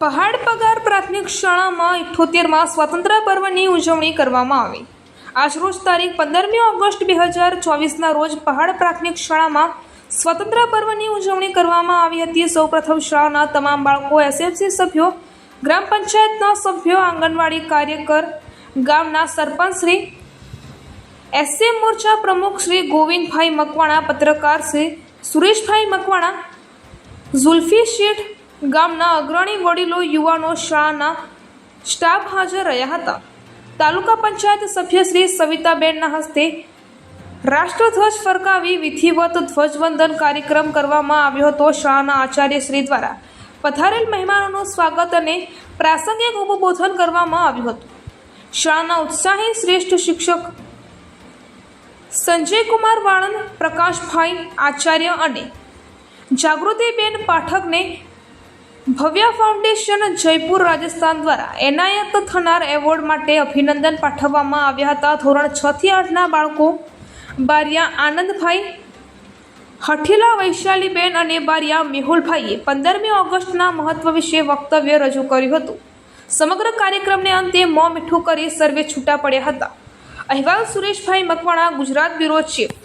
પહાડ પગાર પ્રાથમિક શાળામાં ઇઠ્ઠોતેરમાં સ્વતંત્ર પર્વની ઉજવણી કરવામાં આવી. આજરોજ તારીખ પંદરમી ઓગસ્ટ બે હજાર ચોવીસના રોજ પહાડ પ્રાથમિક શાળામાં સ્વતંત્ર પર્વની ઉજવણી કરવામાં આવી હતી. સૌપ્રથમ શાળાના તમામ બાળકો એસએમસી સભ્યો, ગ્રામ પંચાયતના સભ્યો, આંગણવાડી કાર્યકર, ગામના સરપંચ શ્રી એસસી મોરચા પ્રમુખ શ્રી ગોવિંદભાઈ મકવાણા, પત્રકાર શ્રી સુરેશભાઈ મકવાણા, ઝુલ્ફી શેઠ ગામના અગ્રણી વડીલો યુવાનો શાળાના સ્ટાફ હાજર રહ્યા હતા. તાલુકા પંચાયત સભ્ય શ્રી સવિતાબેનના હસ્તે રાષ્ટ્રધ્વજ ફરકાવી વિધિવત ધ્વજવંદન કાર્યક્રમ કરવામાં આવ્યો હતો શાળાના આચાર્ય શ્રી દ્વારા. પધારેલ મહેમાનોનું સ્વાગત અને પ્રાસંગિક ઉપબોધન કરવામાં આવ્યું હતું. શાળાના ઉત્સાહી શ્રેષ્ઠ શિક્ષક સંજયકુમાર વાળંદ, પ્રકાશભાઈ આચાર્ય અને જાગૃતિબેન પાઠકને ભવ્ય ફાઉન્ડેશન જયપુર, રાજસ્થાન દ્વારા એનાયત થનાર એવોર્ડ માટે અભિનંદન પાઠવવામાં આવ્યા હતા. ધોરણ છ થી આઠના બાળકો બારિયા આનંદભાઈ, હઠીલા વૈશાલીબેન અને બારિયા મેહુલભાઈએ પંદરમી ઓગસ્ટના મહત્વ વિશે વક્તવ્ય રજૂ કર્યું હતું. સમગ્ર કાર્યક્રમને અંતે મોં મીઠું કરી સર્વે છૂટા પડ્યા હતા. અહેવાલ સુરેશભાઈ મકવાણા, ગુજરાત બ્યુરો ચીફ